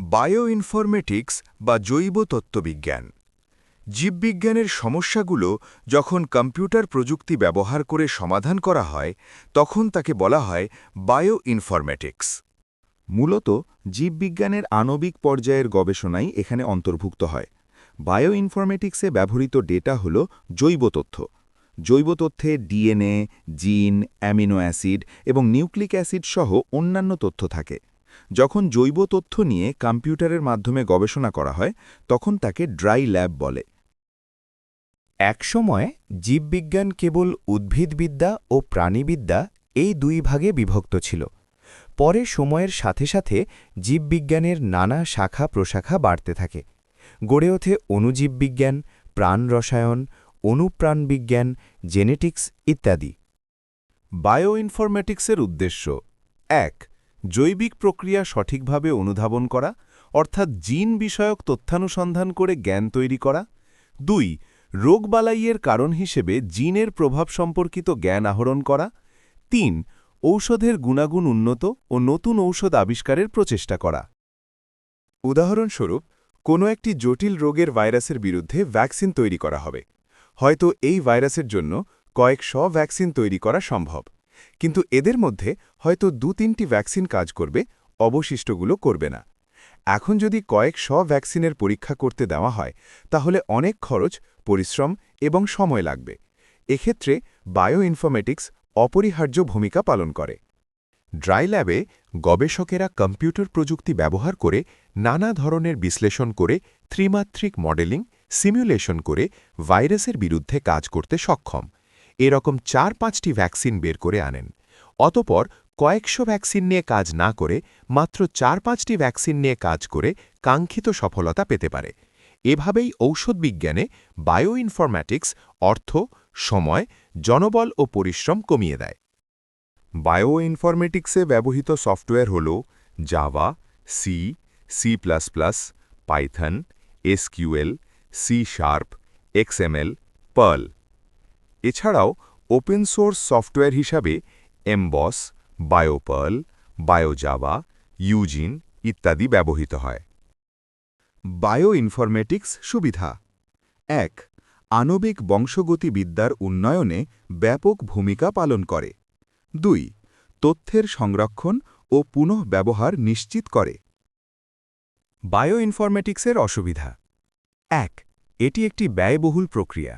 Bioinformatics বা জৈব তত্ত্ববিজ্ঞান। জীববিজ্ঞানের সমস্যাগুলো যখন কম্পিউটার প্রযুক্তি ব্যবহার করে সমাধান করা হয়, তখন তাকে বলা হয় বায়ো বায়োইনফরমেটিক্স। মূলত, জীববিজ্ঞানের আণবিক পর্যায়ের গবেষণাই এখানে অন্তর্ভুক্ত হয়। বায়ো বায়োইনফরমেটিক্সে ব্যবহৃত ডেটা হল জৈব তথ্য। জৈব তথ্যে ডিএনএ, জিন, অ্যামিনো অ্যাসিড এবং নিউক্লিক অ্যাসিড সহ অন্যান্য তথ্য থাকে। যখন জৈব তথ্য নিয়ে কম্পিউটারের মাধ্যমে গবেষণা করা হয়, তখন তাকে ড্রাই ল্যাব বলে। একসময় জীববিজ্ঞান কেবল উদ্ভিদবিদ্যা ও প্রাণীবিদ্যা এই দুই ভাগে বিভক্ত ছিল। পরে সময়ের সাথে সাথে জীববিজ্ঞানের নানা শাখা প্রশাখা বাড়তে থাকে। গড়ে ওঠে অণুজীববিজ্ঞান, প্রাণ রসায়ন, অনুপ্রাণবিজ্ঞান, জেনেটিক্স ইত্যাদি। বায়োইনফরমেটিক্সের উদ্দেশ্য এক জৈবিক প্রক্রিয়া সঠিকভাবে অনুধাবন করা, অর্থাৎ জিন বিষয়ক তথ্যানুসন্ধান করে জ্ঞান তৈরি করা। দুই রোগবালাইয়ের কারণ হিসেবে জিনের প্রভাব সম্পর্কিত জ্ঞান আহরণ করা। তিন, ঔষধের গুণাগুণ উন্নত ও নতুন ঔষধ আবিষ্কারের প্রচেষ্টা করা। উদাহরণস্বরূপ, কোনো একটি জটিল রোগের ভাইরাসের বিরুদ্ধে ভ্যাকসিন তৈরি করা হবে। হয়তো এই ভাইরাসের জন্য কয়েক শ ভ্যাকসিন তৈরি করা সম্ভব। কিন্তু এদের মধ্যে হয়তো দু তিনটি ভ্যাকসিন কাজ করবে, অবশিষ্টগুলো করবে না। এখন যদি কয়েক শ ভ্যাকসিনের পরীক্ষা করতে দেওয়া হয়, তাহলে অনেক খরচ, পরিশ্রম এবং সময় লাগবে। এক্ষেত্রে বায়ো বায়োইনফরমেটিক্স অপরিহার্য ভূমিকা পালন করে। ড্রাই ল্যাবে গবেষকেরা কম্পিউটার প্রযুক্তি ব্যবহার করে নানা ধরনের বিশ্লেষণ করে ত্রিমাত্রিক মডেলিং, সিমুলেশন করে ভাইরাসের বিরুদ্ধে কাজ করতে সক্ষম। এরকম চার পাঁচটি ভ্যাকসিন বের করে আনেন। অতপর কয়েকশো ভ্যাকসিন নিয়ে কাজ না করে মাত্র চার পাঁচটি ভ্যাকসিন নিয়ে কাজ করে কাঙ্ক্ষিত সফলতা পেতে পারে। এভাবেই ঔষধ বিজ্ঞানে বায়ো বায়োইনফরম্যাটিক্স অর্থ, সময়, জনবল ও পরিশ্রম কমিয়ে দেয়। বায়োইনফরমেটিক্সে ব্যবহৃত সফটওয়্যার হল Java C C plus plus Python SQL C sharp XML Perl. এছাড়াও ওপেন সোর্স সফটওয়্যার হিসাবে এমবস বায়োপার্ল বায়োজাভা ইউজিন ইত্যাদি ব্যবহৃত হয়। বায়োইনফরমেটিক্স সুবিধা। এক, আণবিক বংশগতিবিদ্যার উন্নয়নে ব্যাপক ভূমিকা পালন করে। দুই, তথ্যের সংরক্ষণ ও পুনঃব্যবহার নিশ্চিত করে। বায়োইনফরমেটিক্সের অসুবিধা। এক, এটি একটি ব্যয়বহুল প্রক্রিয়া।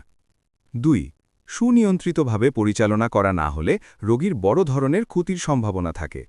দুই সুনিয়ন্ত্রিতভাবে পরিচালনা করা না হলে রোগীর বড় ধরনের ক্ষতির সম্ভাবনা থাকে।